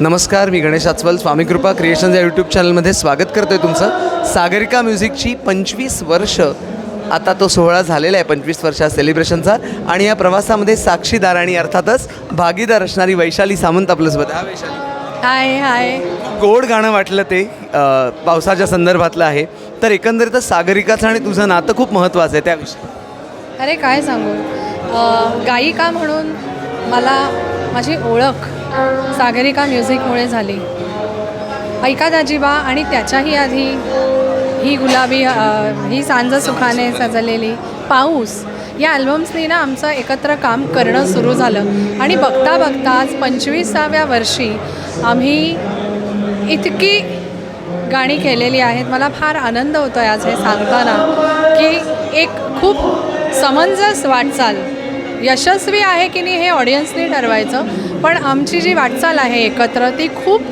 नमस्कार मी गणेश आचवल स्वामी कृपा क्रिएशन्स या यूट्यूब चॅनलमध्ये स्वागत करतो आहे तुमचं. सागरिका म्युझिकची पंचवीस वर्ष आता तो सोहळा झालेला आहे पंचवीस वर्षा सेलिब्रेशनचा आणि या प्रवासामध्ये साक्षीदार आणि अर्थातच भागीदार असणारी वैशाली सामंत आपल्यासोबत. हा वैशाली. हाय हाय. गोड गाणं वाटलं ते अ, पावसाच्या संदर्भातलं आहे. तर एकंदरीतच सागरिकाचं आणि तुझं नातं खूप महत्त्वाचं आहे त्याविषयी. अरे काय सांगू? अ, गायिका म्हणून मला माझी ओळख सागरिका म्युझिकमुळे झाली. ऐका दाजीबा आणि त्याच्याही आधी ही गुलाबी ही सांज सुखाने सजलेली पाऊस. या अल्बम्सनी ना आमचं एकत्र काम करणं सुरू झालं. आणि बघता बघता आज पंचवीसाव्या वर्षी आम्ही इतकी गाणी केलेली आहेत. मला फार आनंद होतो आहे आज हे सांगताना की एक खूप समंजस वाटचाल यशस्वी आहे की नाही हे ऑडियन्सनी ठरवायचं. पण आमची जी वाटचाल आहे एकत्र ती खूप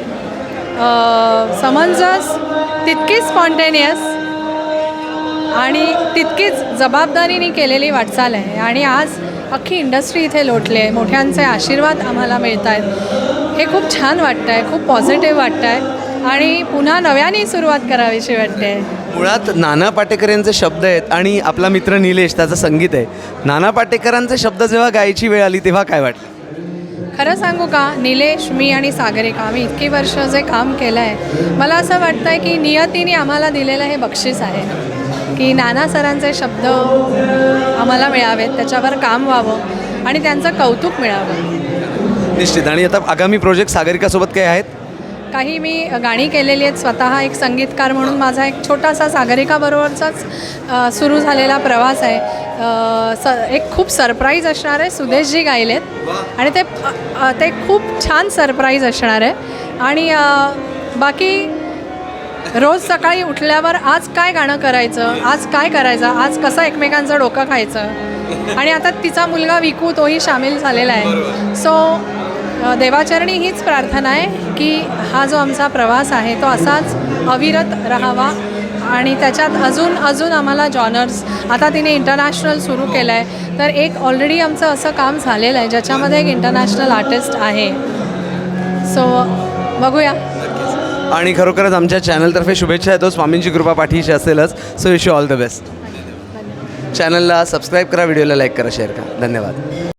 समंजस तितकीच स्पॉन्टेनियस आणि तितकीच जबाबदारीने केलेली वाटचाल आहे. आणि आज अख्खी इंडस्ट्री इथे लोटली आहे मोठ्यांचे आशीर्वाद आम्हाला मिळत आहेत हे खूप छान वाटतं आहे खूप पॉझिटिव्ह वाटतं आहे आणि पुन्हा नव्याने सुरुवात करावीशी वाटते. मुळात नाना पाटेकर यांचे शब्द आहेत आणि आपला मित्र निलेश त्याचं संगीत आहे. नाना पाटेकरांचे शब्द जेव्हा गायची वेळ आली तेव्हा काय वाटलं? खरं सांगू का? निलेश मी आणि सागरिका आम्ही इतकी वर्ष जे काम केलं आहे मला असं वाटतं आहे की नियतीने आम्हाला दिलेलं हे बक्षीस आहे. की नाना सरांचे शब्द आम्हाला मिळावेत त्याच्यावर काम व्हावं आणि त्यांचं कौतुक मिळावं. निश्चित. आणि आता आगामी प्रोजेक्ट सागरिकासोबत काय आहेत? काही मी गाणी केलेली आहेत. स्वतः एक संगीतकार म्हणून माझा एक छोटासा सागरिकाबरोबरचाच सुरू झालेला प्रवास आहे. स एक खूप सरप्राईज असणार आहे सुदेशजी गायलेत आणि ते ते खूप छान सरप्राईज असणार आहे. आणि बाकी रोज सकाळी उठल्यावर आज काय गाणं करायचं? आज काय करायचं? आज कसं एकमेकांचं डोकं खायचं? आणि आता तिचा मुलगा विकू तोही सामील झालेला आहे. सो देवाचरणी हीच प्रार्थना आहे की हा जो आमचा प्रवास आहे तो असाच अविरत राहावा. आणि त्याच्यात अजून अजून आम्हाला जॉनर्स आता तिने इंटरनॅशनल सुरू केलं आहे तर एक ऑलरेडी आमचं असं काम झालेलं आहे ज्याच्यामध्ये एक इंटरनॅशनल आर्टिस्ट आहे. सो बघूया. आणि खरोखरच आमच्या चॅनलतर्फे शुभेच्छा येतो. स्वामींची कृपा पाठीशी असेलच. So wish you all the best चॅनलला सबस्क्राईब करा व्हिडिओला लाईक करा शेअर करा. धन्यवाद.